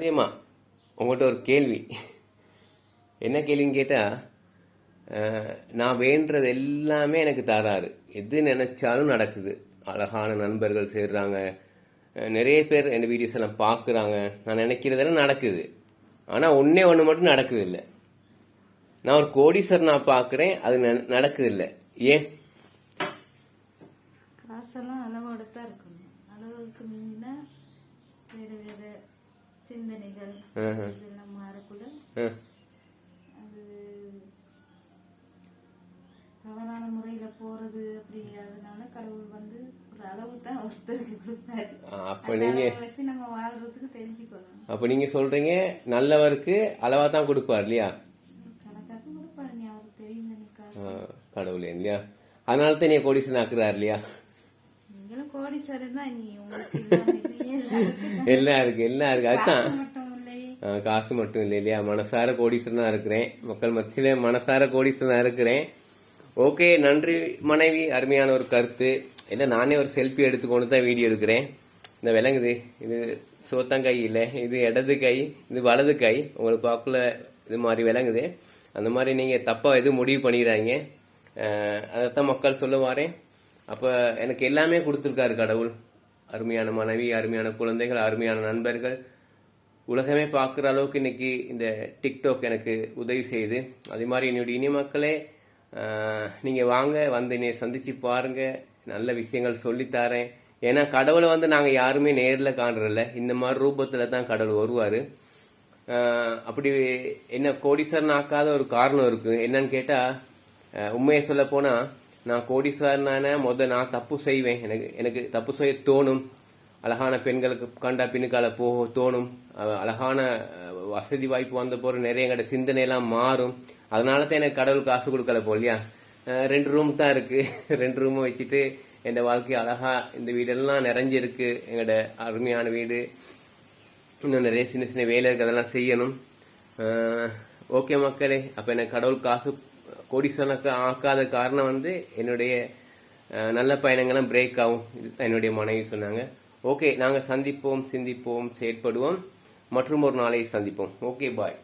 அதேமா உங்கள்கிட்ட ஒரு கேள்வி. என்ன கேள்வின்னு கேட்டால் நான் வேண்டது எல்லாமே எனக்கு தராரு எது நினைச்சாலும் நடக்குது. அழகான நண்பர்கள் சேர்றாங்க. நிறைய பேர் என் வீடியோஸ் எல்லாம் பார்க்குறாங்க நான் நினைக்கிறதெல்லாம் நடக்குது. ஆனால் ஒன்றே ஒன்று மட்டும் நடக்குது இல்லை. நான் ஒரு கோடீஸ்வரர் நான் பார்க்குறேன் அது ந- நடக்குது இல்லை. ஏன்? காசெல்லாம் அளவோட தான் இருக்கணும். அளவுக்கு மீறினா வேறு வேறு சிந்தனைகள். இதெல்லாம் மாறக்குள்ள அது தவறான முறையில போறது அப்படி அதனால கடவுள் வந்து ஒரு அளவு தான் ஒருத்தருக்கு கொடுப்பாரு. அப்போ அளவை வச்சு நம்ம வாழ்றதுக்கு தெரிஞ்சுக்கணும். அப்போ நீங்கள் சொல்கிறீங்க நல்லவருக்கு அளவாக தான் கொடுப்பார் இல்லையா? கணக்காக கொடுப்பாரு நீ அவருக்கு தெரியும் கடவுளே இல்லையா? அதனால தான் நீ கோடீஸ்வரன் ஆக்குறாரு இல்லையா? நீங்களும் கோடீஸ்வரன் தான் நீ உங்களுக்கு எல்லாம் இருக்கு எல்லாம் இருக்கு? அதுதான் காசு மட்டும் இல்லை இல்லையா? மனசார கோடீஸ்வரனா இருக்கிறேன். மக்கள் மத்தியில மனசார கோடீஸ்வரனா இருக்கிறேன். ஓகே நன்றி மனைவி. அருமையான ஒரு கருத்து. இல்லை நானே ஒரு செல்ஃபி எடுத்துக்கொண்டு தான் வீடியோ எடுக்கிறேன். இந்த விளங்குது இது சோத்தங்கை இல்லை. இது இடது கை இது வலது கை. உங்களுக்கு பார்க்கல இது மாதிரி விளங்குது அந்த மாதிரி நீங்கள் தப்பாக எதுவும் முடிவு பண்ணிடுறாங்க அதைத்தான் மக்கள் சொல்ல வாரேன் அப்போ எனக்கு எல்லாமே கொடுத்துருக்காரு கடவுள். அருமையான மனைவி அருமையான குழந்தைகள் அருமையான நண்பர்கள். உலகமே பார்க்குற அளவுக்கு இன்னைக்கு இந்த டிக்டாக் எனக்கு உதவி செய்யுது. அதே மாதிரி என்னுடைய இனி மக்களே நீங்கள் வாங்க வந்து என்னை சந்திச்சு பாருங்க. நல்ல விஷயங்கள் சொல்லித்தாரேன். ஏன்னா கடவுளை வந்து நாங்கள் யாருமே நேரில் காண்றதில்ல. இந்த மாதிரி ரூபத்தில் தான் கடவுள் வருவார். அப்படி என்ன கோடீஸ்வரன் ஆக்காத ஒரு காரணம் இருக்கு. என்னன்னு கேட்டால் உண்மையை சொல்ல போனால் நான் கோடீஸ்வரனான முத நான் தப்பு செய்வேன். எனக்கு எனக்கு தப்பு செய்ய தோணும். அழகான பெண்களுக்கு கண்டா பின்னுக்கால போக தோணும். அழகான வசதி வாய்ப்பு வந்த போற நிறைய எங்கட சிந்தனை எல்லாம் மாறும். அதனால தான் எனக்கு கடவுள் காசு கொடுக்கல போலியா ரெண்டு ரூம் தான் இருக்கு. ரெண்டு ரூமும் வச்சுட்டு என் வாழ்க்கை அழகா இந்த வீடெல்லாம் நிறைஞ்சிருக்கு. எங்களோட அருமையான வீடு. இன்னும் நிறைய சின்ன சின்ன வேலை இருக்கு அதெல்லாம் செய்யணும். ஓகே மக்களே. அப்போ எனக்கு கடவுள் காசு கோடீஸ்வரனுக்கு ஆக்காத காரணம் வந்து என்னுடைய நல்ல பயணங்கள்லாம் பிரேக் ஆகும். இது என்னுடைய மனைவி சொன்னாங்க. ஓகே நாங்கள் சந்திப்போம் சிந்திப்போம் செயற்படுவோம். மற்றும் ஒரு நாளை சந்திப்போம். Okay bye